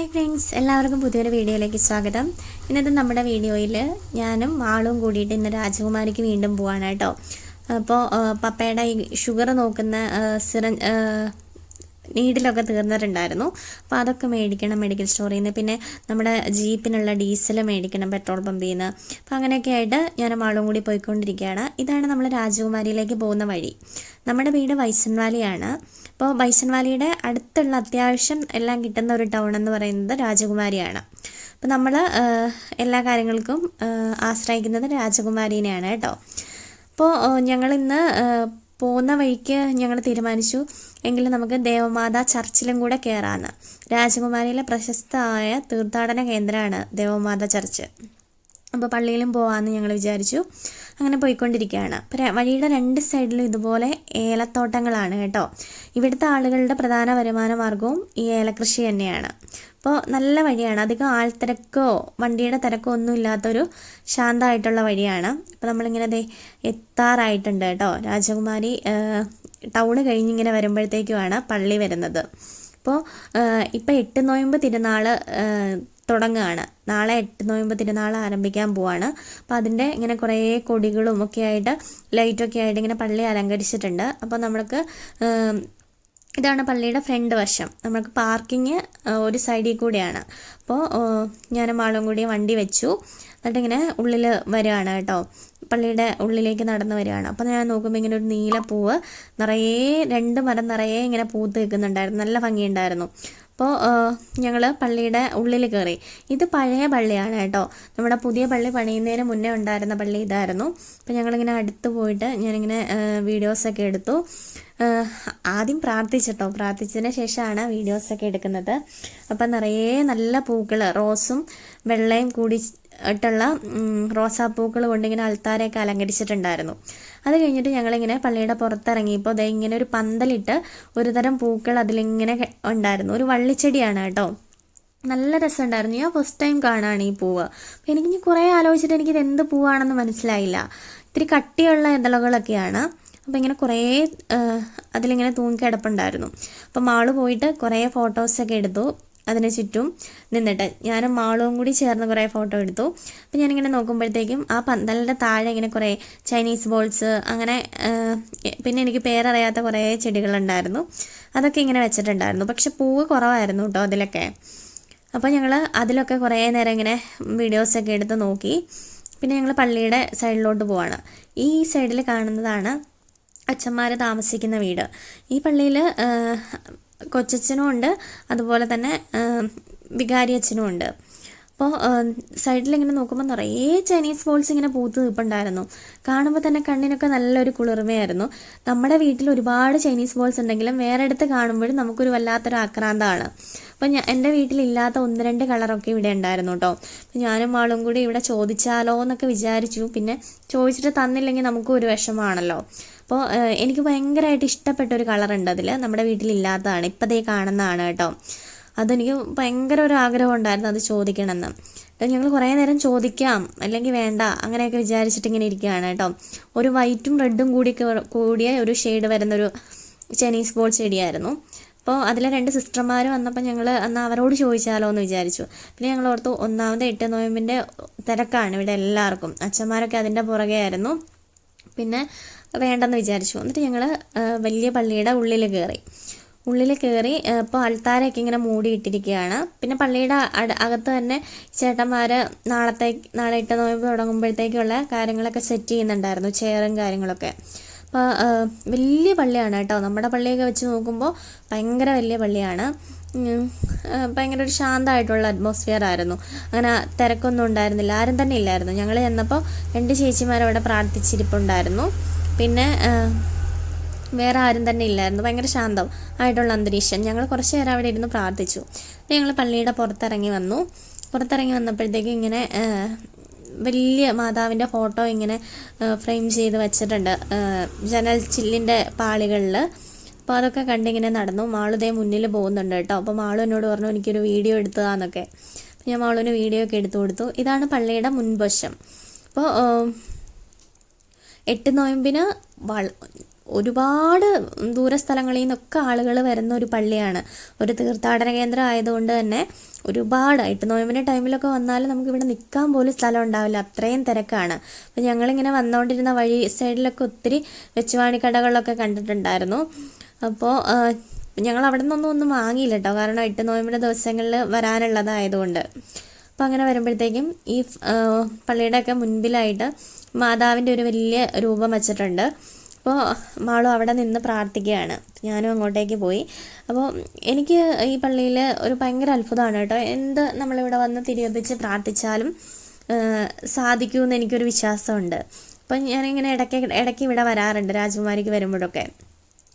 Hi friends എല്ലാവർക്കും പുതിയൊരു വീഡിയോയിലേക്ക് സ്വാഗതം. ഇന്നത്തെ നമ്മുടെ വീഡിയോയിൽ ഞാനും ആളും കൂടിയിട്ട് ഇന്ന് രാജകുമാരിക്ക് വീണ്ടും പോവാണ് കേട്ടോ. അപ്പോൾ പപ്പയുടെ ഈ ഷുഗർ നോക്കുന്ന സിറ നീഡിലൊക്കെ തീർന്നിട്ടുണ്ടായിരുന്നു. അപ്പോൾ അതൊക്കെ മേടിക്കണം മെഡിക്കൽ സ്റ്റോറിൽ നിന്ന് പിന്നെ നമ്മുടെ ജീപ്പിനുള്ള ഡീസൽ മേടിക്കണം പെട്രോൾ പമ്പിൽ നിന്ന് അപ്പോൾ അങ്ങനെയൊക്കെ ആയിട്ട് ഞാൻ മാളും കൂടി പോയിക്കൊണ്ടിരിക്കുകയാണ്. ഇതാണ് നമ്മൾ രാജകുമാരിയിലേക്ക് പോകുന്ന വഴി. നമ്മുടെ വീട് വൈസൻവാലിയാണ്. അപ്പോൾ ബൈസൻവാലിയുടെ അടുത്തുള്ള അത്യാവശ്യം എല്ലാം കിട്ടുന്ന ഒരു ടൗൺ എന്ന് പറയുന്നത് രാജകുമാരിയാണ്. അപ്പോൾ നമ്മൾ എല്ലാ കാര്യങ്ങൾക്കും ആശ്രയിക്കുന്നത് രാജകുമാരിനെയാണ് കേട്ടോ. അപ്പോൾ ഞങ്ങളിന്ന് പോകുന്ന വഴിക്ക് ഞങ്ങൾ തീരുമാനിച്ചു എങ്കിലും നമുക്ക് ദേവമാതാ ചർച്ചിലും കൂടെ കയറാമെന്ന് രാജകുമാരിയിലെ പ്രശസ്തമായ തീർത്ഥാടന കേന്ദ്രമാണ് ദേവമാതാ ചർച്ച്. അപ്പോൾ പള്ളിയിലും പോകാമെന്ന് ഞങ്ങൾ വിചാരിച്ചു. അങ്ങനെ പോയിക്കൊണ്ടിരിക്കുകയാണ് വഴിയുടെ രണ്ട് സൈഡിലും ഇതുപോലെ ഏലത്തോട്ടങ്ങളാണ് കേട്ടോ. ഇവിടുത്തെ ആളുകളുടെ പ്രധാന വരുമാന മാർഗവും ഈ ഏലകൃഷി തന്നെയാണ്. അപ്പോൾ നല്ല വഴിയാണ്. അധികം ആൾത്തിരക്കോ വണ്ടിയുടെ തിരക്കോ ഒന്നും ഇല്ലാത്തൊരു ശാന്തമായിട്ടുള്ള വഴിയാണ്. അപ്പോൾ നമ്മളിങ്ങനെ ദേ എത്താറായിട്ടുണ്ട് കേട്ടോ. രാജകുമാരി ടൗണ് കഴിഞ്ഞിങ്ങനെ വരുമ്പോഴത്തേക്കുമാണ് പള്ളി വരുന്നത്. അപ്പോൾ ഇപ്പോൾ എട്ട് നോയമ്പ് തിരുനാൾ തുടങ്ങുകയാണ്. നാളെ എട്ട് നോയമ്പ് തിരുനാൾ ആരംഭിക്കാൻ പോവാണ്. അപ്പോൾ അതിന്റെ ഇങ്ങനെ കുറേ കൊടികളും ഒക്കെ ആയിട്ട് ലൈറ്റൊക്കെ ആയിട്ട് ഇങ്ങനെ പള്ളി അലങ്കരിച്ചിട്ടുണ്ട്. അപ്പോൾ നമ്മൾക്ക് ഇതാണ് പള്ളിയുടെ ഫ്രണ്ട് വശം. നമ്മൾക്ക് പാർക്കിങ് ഒരു സൈഡിൽ കൂടിയാണ്. അപ്പോൾ ഞാനും മാളും കൂടി വണ്ടി വെച്ചു. എന്നിട്ട് ഇങ്ങനെ ഉള്ളിൽ വരികയാണ് കേട്ടോ. പള്ളിയുടെ ഉള്ളിലേക്ക് നടന്നു വരികയാണ്. അപ്പോൾ ഞാൻ നോക്കുമ്പോൾ ഇങ്ങനെ ഒരു നീല നീലപ്പൂവ് നിറയെ രണ്ട് മരം നിറയെ ഇങ്ങനെ പൂത്ത് നിൽക്കുന്നുണ്ടായിരുന്നു. നല്ല ഭംഗിയുണ്ടായിരുന്നു. അപ്പോൾ ഞങ്ങൾ പള്ളിയുടെ ഉള്ളിൽ കയറി ഇത് പഴയ പള്ളിയാണ് കേട്ടോ. നമ്മുടെ പുതിയ പള്ളി പണിയുന്നതിന് മുന്നേ ഉണ്ടായിരുന്ന പള്ളി ഇതായിരുന്നു. അപ്പോൾ ഞങ്ങളിങ്ങനെ അടുത്ത് പോയിട്ട് ഞാനിങ്ങനെ വീഡിയോസൊക്കെ എടുത്തു. ആദ്യം പ്രാർത്ഥിച്ചിട്ടോ? പ്രാർത്ഥിച്ചതിന് ശേഷമാണ് വീഡിയോസൊക്കെ എടുക്കുന്നത്. അപ്പം നിറയെ നല്ല പൂക്കൾ റോസും വെള്ളയും കൂടി ഇട്ടുള്ള റോസാപ്പൂക്കൾ കൊണ്ടിങ്ങനെ അൽത്താരയൊക്കെ അലങ്കരിച്ചിട്ടുണ്ടായിരുന്നു. അത് കഴിഞ്ഞിട്ട് ഞങ്ങളിങ്ങനെ പള്ളിയുടെ പുറത്തിറങ്ങിയപ്പോൾ അതേ ഇങ്ങനെ ഒരു പന്തലിട്ട് ഒരുതരം പൂക്കൾ അതിലിങ്ങനെ ഉണ്ടായിരുന്നു. ഒരു വള്ളിച്ചെടിയാണ് കേട്ടോ. നല്ല രസമുണ്ടായിരുന്നു. ഞാൻ ഫസ്റ്റ് ടൈം കാണാണ് ഈ പൂവ്. എനിക്ക് ഇനി കുറേ ആലോചിച്ചിട്ട് എനിക്കിത് എന്ത് പൂവാണെന്ന് മനസ്സിലായില്ല. ഇത്തിരി കട്ടിയുള്ള ഇതളകളൊക്കെയാണ്. അപ്പോൾ ഇങ്ങനെ കുറേ അതിലിങ്ങനെ തൂങ്ങിക്കിടപ്പുണ്ടായിരുന്നു. അപ്പം മാൾ പോയിട്ട് കുറേ ഫോട്ടോസൊക്കെ എടുത്തു. അതിന് ചുറ്റും നിന്നിട്ട്. ഞാനും മാളും കൂടി ചേർന്ന് കുറേ ഫോട്ടോ എടുത്തു. അപ്പം ഞാനിങ്ങനെ നോക്കുമ്പോഴത്തേക്കും ആ പന്തലിന്റെ താഴെ ഇങ്ങനെ കുറേ ചൈനീസ് ബോൾസ് അങ്ങനെ പിന്നെ എനിക്ക് പേരറിയാത്ത കുറേ ചെടികളുണ്ടായിരുന്നു. അതൊക്കെ ഇങ്ങനെ വെച്ചിട്ടുണ്ടായിരുന്നു. പക്ഷെ പൂവ് കുറവായിരുന്നു കേട്ടോ അതിലൊക്കെ. അപ്പോൾ ഞങ്ങൾ അതിലൊക്കെ കുറേ നേരം ഇങ്ങനെ വീഡിയോസൊക്കെ എടുത്ത് നോക്കി. പിന്നെ ഞങ്ങൾ പള്ളിയുടെ സൈഡിലോട്ട് പോവാണ്. ഈ സൈഡിൽ കാണുന്നതാണ് അച്ഛന്മാർ താമസിക്കുന്ന വീട്. ഈ പള്ളിയിൽ കൊച്ചച്ഛനും ഉണ്ട് അതുപോലെ തന്നെ വികാരി അച്ഛനും ഉണ്ട് അപ്പോൾ സൈഡിൽ ഇങ്ങനെ നോക്കുമ്പോൾ നിറയെ ചൈനീസ് ബോൾസ് ഇങ്ങനെ പൂത്ത് നിൽപ്പുണ്ടായിരുന്നു കാണുമ്പോൾ തന്നെ കണ്ണിനൊക്കെ നല്ലൊരു കുളിർമയായിരുന്നു. നമ്മുടെ വീട്ടിൽ ഒരുപാട് ചൈനീസ് ബോൾസ് ഉണ്ടെങ്കിലും വേറെ അടുത്ത് കാണുമ്പോഴും നമുക്കൊരു വല്ലാത്തൊരു ആക്രാന്തമാണ് അപ്പോൾ ഞാൻ എന്റെ വീട്ടിലില്ലാത്ത ഒന്ന് രണ്ട് കളറൊക്കെ ഇവിടെ ഉണ്ടായിരുന്നു കേട്ടോ അപ്പം ഞാനും ആളും കൂടി ഇവിടെ ചോദിച്ചാലോ എന്നൊക്കെ വിചാരിച്ചു. പിന്നെ ചോദിച്ചിട്ട് തന്നില്ലെങ്കിൽ നമുക്കും ഒരു വിഷമമാണല്ലോ. അപ്പോൾ എനിക്ക് ഭയങ്കരമായിട്ട് ഇഷ്ടപ്പെട്ട ഒരു കളറുണ്ട് അതിൽ നമ്മുടെ വീട്ടിലില്ലാത്തതാണ്. ദേ കാണുന്നതാണ് കേട്ടോ അതെനിക്ക് ഭയങ്കര ഒരു ആഗ്രഹം ഉണ്ടായിരുന്നു അത് ചോദിക്കണമെന്ന്. ഞങ്ങൾ കുറേ നേരം ചോദിക്കാം അല്ലെങ്കിൽ വേണ്ട അങ്ങനെയൊക്കെ വിചാരിച്ചിട്ട് ഇങ്ങനെ ഇരിക്കുകയാണ് കേട്ടോ. ഒരു വൈറ്റും റെഡും കൂടി കൂടിയ ഒരു ഷെയ്ഡ് വരുന്നൊരു ചൈനീസ് ബോൾ ചെടിയായിരുന്നു. അപ്പോൾ അതിലെ രണ്ട് സിസ്റ്റർമാർ വന്നപ്പോൾ ഞങ്ങൾ അന്ന് അവരോട് ചോദിച്ചാലോ എന്ന് വിചാരിച്ചു. പിന്നെ ഞങ്ങൾ ഓർത്തു ഒന്നാമത് എട്ട് നോയമ്പിന്റെ തിരക്കാണ് ഇവിടെ എല്ലാവർക്കും. അച്ഛന്മാരൊക്കെ അതിന്റെ പുറകെ ആയിരുന്നു. പിന്നെ വേണ്ടെന്ന് വിചാരിച്ചു. എന്നിട്ട് ഞങ്ങൾ വലിയ പള്ളിയുടെ ഉള്ളിൽ കയറി. ഉള്ളിൽ കയറി ഇപ്പോൾ അൾത്താരൊക്കെ ഇങ്ങനെ മൂടിയിട്ടിരിക്കുകയാണ് പിന്നെ പള്ളിയുടെ അകത്ത് തന്നെ ചേട്ടന്മാർ നാളത്തെ നാളെ ഇട്ട നോയമ്പ് തുടങ്ങുമ്പോഴത്തേക്കുള്ള കാര്യങ്ങളൊക്കെ സെറ്റ് ചെയ്യുന്നുണ്ടായിരുന്നു ചെയറും കാര്യങ്ങളൊക്കെ. അപ്പോൾ വലിയ പള്ളിയാണ് കേട്ടോ. നമ്മുടെ പള്ളിയൊക്കെ വെച്ച് നോക്കുമ്പോൾ ഭയങ്കര വലിയ പള്ളിയാണ്. ഭയങ്കര ഒരു ശാന്തമായിട്ടുള്ള അറ്റ്മോസ്ഫിയർ ആയിരുന്നു. അങ്ങനെ തിരക്കൊന്നും ഉണ്ടായിരുന്നില്ല. ആരും തന്നെ ഇല്ലായിരുന്നു. ഞങ്ങൾ ചെന്നപ്പോൾ രണ്ട് ചേച്ചിമാരവിടെ പ്രാർത്ഥിച്ചിരിപ്പുണ്ടായിരുന്നു. പിന്നെ വേറെ ആരും തന്നെ ഇല്ലായിരുന്നു. ഭയങ്കര ശാന്തം ആയിട്ടുള്ള അന്തരീക്ഷം. ഞങ്ങൾ കുറച്ച് നേരം അവിടെ ഇരുന്ന് പ്രാർത്ഥിച്ചു. ഞങ്ങൾ പള്ളിയുടെ പുറത്തിറങ്ങി വന്നു. പുറത്തിറങ്ങി വന്നപ്പോഴത്തേക്കും ഇങ്ങനെ വലിയ മാതാവിന്റെ ഫോട്ടോ ഇങ്ങനെ ഫ്രെയിം ചെയ്ത് വെച്ചിട്ടുണ്ട്. ജനൽ ചില്ലിന്റെ പാളികളിൽ. അപ്പോൾ അതൊക്കെ കണ്ടിങ്ങനെ നടന്നു. മാളുതേ മുന്നിൽ പോകുന്നുണ്ട് കേട്ടോ. അപ്പോൾ മാളു എന്നോട് പറഞ്ഞു എനിക്കൊരു വീഡിയോ എടുത്തതാന്നൊക്കെ. ഞാൻ മാളുവിന് വീഡിയോ ഒക്കെ എടുത്തു കൊടുത്തു. ഇതാണ് പള്ളിയുടെ മുൻവശം. അപ്പോൾ എട്ട് നോയമ്പിന് വള ഒരുപാട് ദൂരസ്ഥലങ്ങളിൽ നിന്നൊക്കെ ആളുകൾ വരുന്ന ഒരു പള്ളിയാണ്. ഒരു തീർത്ഥാടന കേന്ദ്രം ആയതുകൊണ്ട് തന്നെ ഒരുപാട് എട്ട് നോയമ്പിന്റെ ടൈമിലൊക്കെ വന്നാൽ നമുക്ക് ഇവിടെ നിൽക്കാൻ പോലും സ്ഥലം ഉണ്ടാവില്ല. അത്രയും തിരക്കാണ്. അപ്പം ഞങ്ങളിങ്ങനെ വന്നുകൊണ്ടിരുന്ന വഴി സൈഡിലൊക്കെ ഒത്തിരി വെച്ചുവാണി കടകളിലൊക്കെ കണ്ടിട്ടുണ്ടായിരുന്നു. അപ്പോൾ ഞങ്ങൾ അവിടെ നിന്നൊന്നും ഒന്നും വാങ്ങിയില്ല കേട്ടോ. കാരണം എട്ട് നോയമ്പിന്റെ ദിവസങ്ങളിൽ വരാനുള്ളതായതുകൊണ്ട്. അപ്പോൾ അങ്ങനെ വരുമ്പോഴത്തേക്കും ഈ പള്ളിയുടെയൊക്കെ മുൻപിലായിട്ട് മാതാവിന്റെ ഒരു വലിയ രൂപം വെച്ചിട്ടുണ്ട്. അപ്പോൾ മാളും അവിടെ നിന്ന് പ്രാർത്ഥിക്കുകയാണ്. ഞാനും അങ്ങോട്ടേക്ക് പോയി. അപ്പോൾ എനിക്ക് ഈ പള്ളിയിൽ ഒരു ഭയങ്കര അത്ഭുതമാണ് കേട്ടോ. എന്ത് നമ്മളിവിടെ വന്ന് തിരിയൊപ്പിച്ച് പ്രാർത്ഥിച്ചാലും സാധിക്കുമെന്ന് എനിക്കൊരു വിശ്വാസമുണ്ട്. അപ്പം ഞാനിങ്ങനെ ഇടയ്ക്ക് ഇടയ്ക്ക് ഇവിടെ വരാറുണ്ട് രാജകുമാരിക്ക് വരുമ്പോഴൊക്കെ.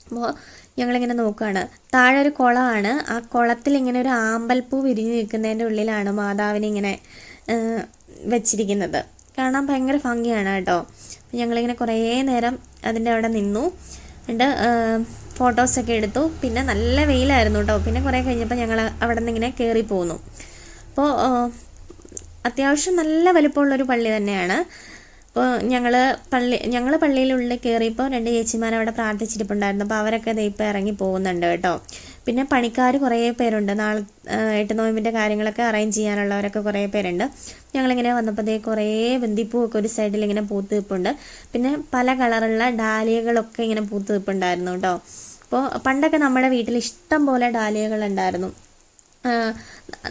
അപ്പോൾ ഞങ്ങളിങ്ങനെ നോക്കുകയാണ്. താഴെ ഒരു കുളമാണ്. ആ കുളത്തിൽ ഇങ്ങനെ ഒരു ആമ്പൽപ്പൂ വിരിഞ്ഞ് നിൽക്കുന്നതിന്റെ ഉള്ളിലാണ് മാതാവിനെ ഇങ്ങനെ വെച്ചിരിക്കുന്നത്. കാണാൻ ഭയങ്കര ഭംഗിയാണ് കേട്ടോ. അപ്പോൾ ഞങ്ങളിങ്ങനെ കുറേ നേരം അതിന്റെ അവിടെ നിന്നു. എന്നിട്ട് ഫോട്ടോസൊക്കെ എടുത്തു. പിന്നെ നല്ല വെയിലായിരുന്നു കേട്ടോ പിന്നെ കുറേ കഴിഞ്ഞപ്പോൾ ഞങ്ങൾ അവിടെ നിന്ന് ഇങ്ങനെ കയറി പോന്നു. അപ്പോൾ അത്യാവശ്യം നല്ല വലിപ്പമുള്ളൊരു പള്ളി തന്നെയാണ്. അപ്പോൾ ഞങ്ങൾ പള്ളി ഞങ്ങൾ പള്ളിയിലുള്ളിൽ കയറിയപ്പോൾ രണ്ട് ചേച്ചിമാർ അവിടെ പ്രാർത്ഥിച്ചിട്ടുണ്ടായിരുന്നു. അപ്പോൾ അവരൊക്കെ ദേ ഇപ്പോൾ ഇറങ്ങി പോകുന്നുണ്ട് കേട്ടോ. പിന്നെ പണിക്കാർ കുറേ പേരുണ്ട്. നാളെ എട്ട് നോയമ്പിന്റെ കാര്യങ്ങളൊക്കെ അറേഞ്ച് ചെയ്യാനുള്ളവരൊക്കെ കുറേ പേരുണ്ട്. ഞങ്ങളിങ്ങനെ വന്നപ്പോൾ ദേ കുറേ ബന്ദിപ്പൂവൊക്കെ ഒരു സൈഡിൽ ഇങ്ങനെ പൂത്ത് നിൽപ്പുണ്ട് പിന്നെ പല കളറുള്ള ഡാലിയകളൊക്കെ ഇങ്ങനെ പൂത്ത് നിൽപ്പുണ്ടായിരുന്നു കേട്ടോ. അപ്പോൾ പണ്ടൊക്കെ നമ്മുടെ വീട്ടിൽ ഇഷ്ടം പോലെ ആ,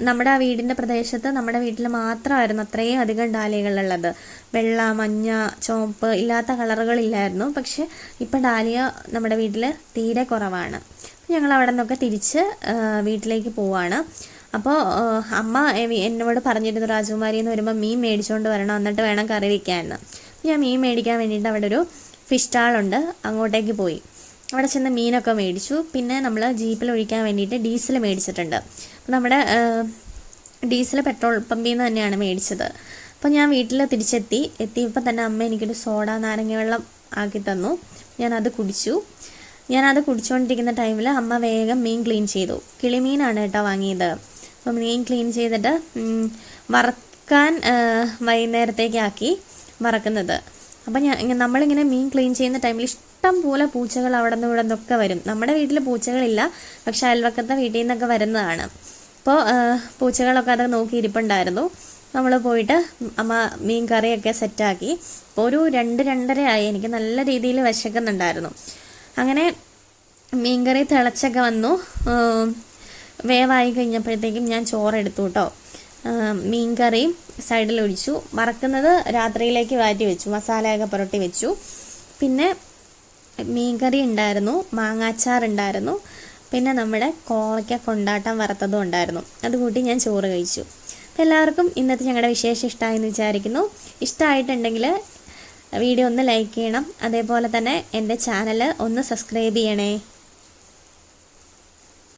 നമ്മുടെ ആ വീടിന്റെ പ്രദേശത്ത് നമ്മുടെ വീട്ടിൽ മാത്രമായിരുന്നു അത്രയും അധികം ഡാലിയകളുള്ളത് വെള്ള മഞ്ഞ ചുവപ്പ് ഇല്ലാത്ത കളറുകളില്ലായിരുന്നു. പക്ഷെ ഇപ്പം ഡാലിയ നമ്മുടെ വീട്ടിൽ തീരെ കുറവാണ്. ഞങ്ങൾ അവിടെ നിന്നൊക്കെ തിരിച്ച് വീട്ടിലേക്ക് പോവാണ്. അപ്പോൾ അമ്മ എന്നോട് പറഞ്ഞിരുന്നു രാജകുമാരി എന്ന് വരുമ്പോൾ മീൻ മേടിച്ചുകൊണ്ട് വരണം എന്നിട്ട് വേണം കറി വയ്ക്കാമെന്ന് ഞാൻ മീൻ മേടിക്കാൻ വേണ്ടിയിട്ട് അവിടെ ഒരു ഫിഷ് സ്റ്റാളുണ്ട്. അങ്ങോട്ടേക്ക് പോയി. അവിടെ ചെന്ന് മീനൊക്കെ മേടിച്ചു. പിന്നെ നമ്മൾ ജീപ്പിൽ ഒഴിക്കാൻ വേണ്ടിയിട്ട് ഡീസൽ മേടിച്ചിട്ടുണ്ട്. നമ്മുടെ ഡീസൽ പെട്രോൾ പമ്പിൽ നിന്ന് തന്നെയാണ് മേടിച്ചത്. അപ്പോൾ ഞാൻ വീട്ടിൽ തിരിച്ചെത്തി. എത്തിയപ്പോൾ തന്നെ അമ്മ എനിക്കൊരു സോഡ നാരങ്ങ വെള്ളം ആക്കി തന്നു. ഞാനത് കുടിച്ചു. ഞാനത് കുടിച്ചുകൊണ്ടിരിക്കുന്ന ടൈമിൽ അമ്മ വേഗം മീൻ ക്ലീൻ ചെയ്തു. കിളിമീനാണ് കേട്ടോ വാങ്ങിയത്. അപ്പോൾ മീൻ ക്ലീൻ ചെയ്തിട്ട് വറക്കാൻ വൈകുന്നേരത്തേക്കാക്കി വറക്കുന്നത്. അപ്പം ഞാൻ നമ്മളിങ്ങനെ മീൻ ക്ലീൻ ചെയ്യുന്ന ടൈമിൽ ഇഷ്ടം പോലെ പൂച്ചകൾ അവിടെ നിന്ന് ഇവിടെ നിന്നൊക്കെ വരും. നമ്മുടെ വീട്ടിൽ പൂച്ചകളില്ല പക്ഷെ അയൽവക്കത്തെ വീട്ടിൽ നിന്നൊക്കെ വരുന്നതാണ്. അപ്പോൾ പൂച്ചകളൊക്കെ അത് നോക്കി ഇരിപ്പുണ്ടായിരുന്നു. നമ്മൾ പോയിട്ട് അമ്മ മീൻ കറിയൊക്കെ സെറ്റാക്കി. അപ്പോൾ ഒരു രണ്ട് രണ്ടരയായി എനിക്ക് നല്ല രീതിയിൽ വിശക്കുന്നുണ്ടായിരുന്നു. അങ്ങനെ മീൻകറി തിളച്ചൊക്കെ വന്നു. വേവായി കഴിഞ്ഞപ്പോഴത്തേക്കും ഞാൻ ചോറെടുത്തു കേട്ടോ. മീൻകറിയും സൈഡിൽ ഒഴിച്ചു. വറക്കുന്നത് രാത്രിയിലേക്ക് വാറ്റി വെച്ചു. മസാലയൊക്കെ പുരട്ടി വെച്ചു. പിന്നെ മീൻ കറി ഉണ്ടായിരുന്നു. മാങ്ങാച്ചാർ ഉണ്ടായിരുന്നു. പിന്നെ നമ്മുടെ കോളയ്ക്ക കൊണ്ടാട്ടം വറുത്തതും ഉണ്ടായിരുന്നു. അത് കൂട്ടി ഞാൻ ചോറ് കഴിച്ചു. അപ്പോൾ എല്ലാവർക്കും ഇന്നത്തെ ഞങ്ങളുടെ വിശേഷം ഇഷ്ടമായെന്ന് വിചാരിക്കുന്നു. ഇഷ്ടമായിട്ടുണ്ടെങ്കിൽ വീഡിയോ ഒന്ന് ലൈക്ക് ചെയ്യണം. അതേപോലെ തന്നെ എന്റെ ചാനൽ ഒന്ന് സബ്സ്ക്രൈബ് ചെയ്യണേ.